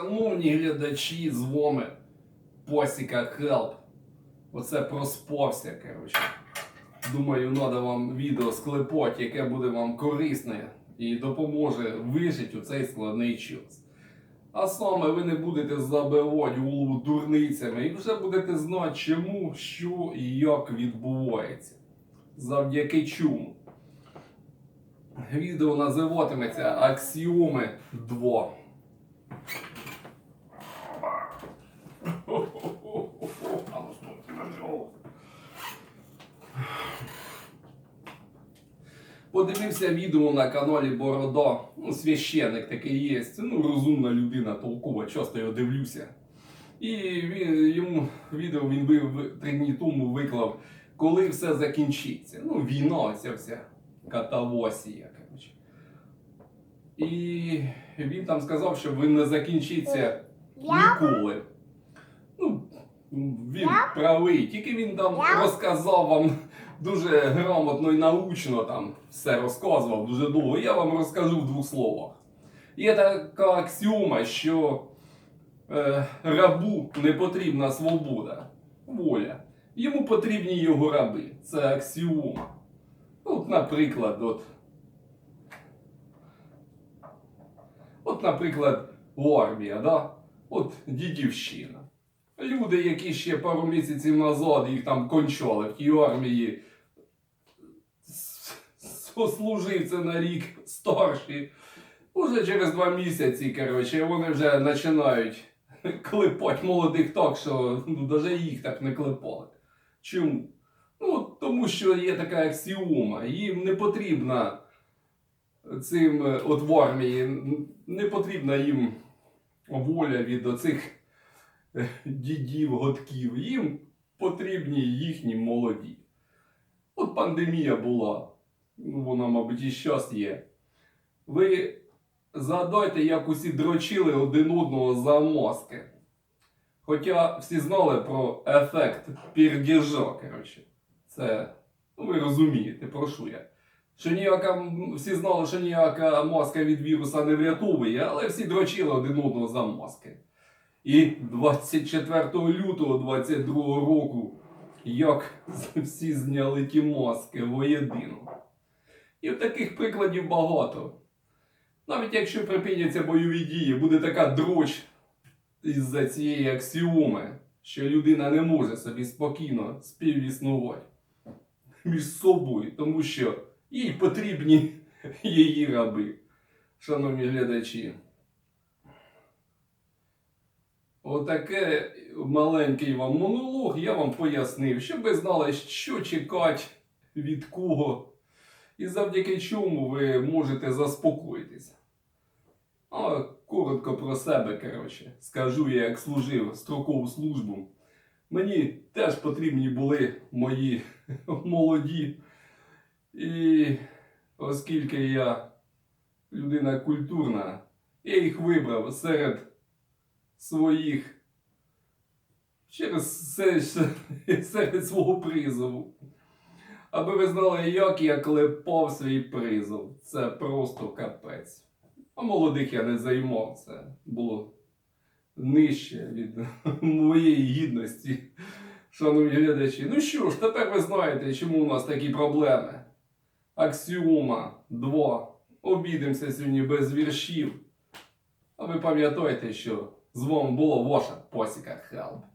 Шановні глядачі, з вами Посіка Хелп. Оце проспався, коротше. Думаю, треба вам відео склепати, яке буде вам корисне і допоможе вижити у цей складний час. А саме ви не будете забивати голову дурницями і вже будете знати, чому, що і як відбувається. Завдяки чому. Відео називатиметься Аксіоми 2. А ну, стойте, пожалуйста. Подивився відео на каналі Борода. Ну, священник такий є. Ну, розумна людина, толкова, часто його дивлюся. І він, йому відео він вив три дні тому виклав, коли все закінчиться. Ну, війна, ця вся катавосія. Коротше. І він там сказав, що він не закінчиться ніколи. Ну, він правий, тільки він там розказав вам дуже грамотно і научно там все розказував дуже довго. Я вам розкажу в двох словах. Є така аксіома, що е, рабу не потрібна свобода, воля. Йому потрібні його раби. Це аксіома. От, наприклад, от. От, наприклад, армія, да? От дідівщина. Люди, які ще пару місяців назад їх там кончали в тій армії, сослуживці на рік старші, уже через два місяці, коротше, вони вже починають клепати молодих так, що ну, навіть їх так не клепали. Чому? Ну, тому що є така аксіома, їм не потрібна цим е, от в армії, не потрібна їм воля від оцих е, дідів, годків. Їм потрібні їхні молоді. От пандемія була, вона, мабуть, і зараз є. Ви згадайте, як усі дрочили один одного за маски. Хоча всі знали про ефект пірдіжа, коротше. Це, ну ви розумієте, про що я. Що ніяка, всі знали, що ніяка маска від віруса не врятовує, але всі дрочили один одного за маски. І 24 лютого 22 року, як всі зняли ті маски воєдино. І таких прикладів багато. Навіть якщо припиняться бойові дії, буде така дроч із-за цієї аксіоми, що людина не може собі спокійно співіснувати між собою, тому що їй потрібні її раби. Шановні глядачі. Отаке маленький вам монолог я вам пояснив, щоб ви знали, що чекати від кого, і завдяки чому ви можете заспокоїтися. А коротко про себе, коротше, скажу я, як служив строкову службу. Мені теж потрібні були мої молоді. І оскільки я людина культурна, я їх вибрав серед своїх через се- се- серед свого призову. Аби ви знали, як я клепав свій призов. Це просто капець. А молодих я не займав. Це було нижче від моєї гідності. Шановні глядачі. Ну що ж, тепер ви знаєте, чому у нас такі проблеми. Аксіома 2. Обідемося сьогодні без віршів. А ви пам'ятаєте, що з вами була ваша посіка Хелп.